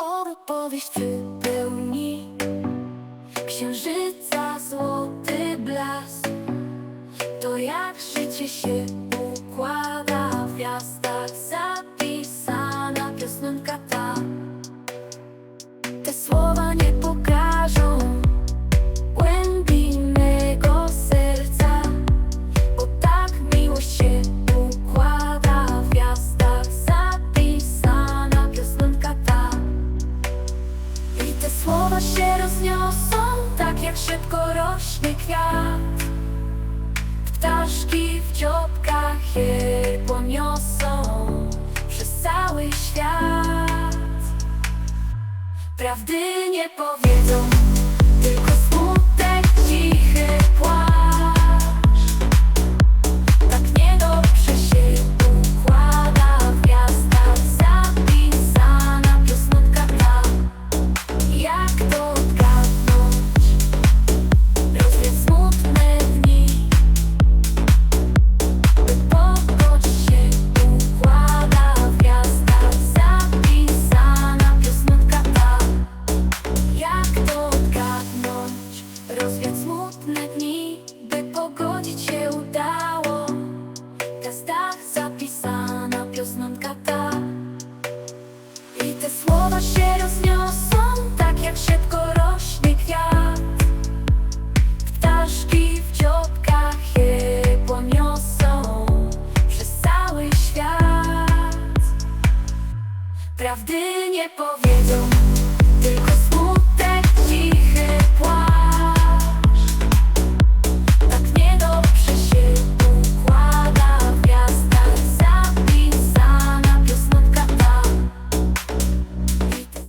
opowieść wypełni Księżyca złoty blask. To jak życie się układa w gwiazdach Słowa się rozniosą, tak jak szybko rośnie kwiat. Ptaszki w dziobkach je poniosą przez cały świat. Prawdy nie powiedzą. Prawdy nie powiedzą.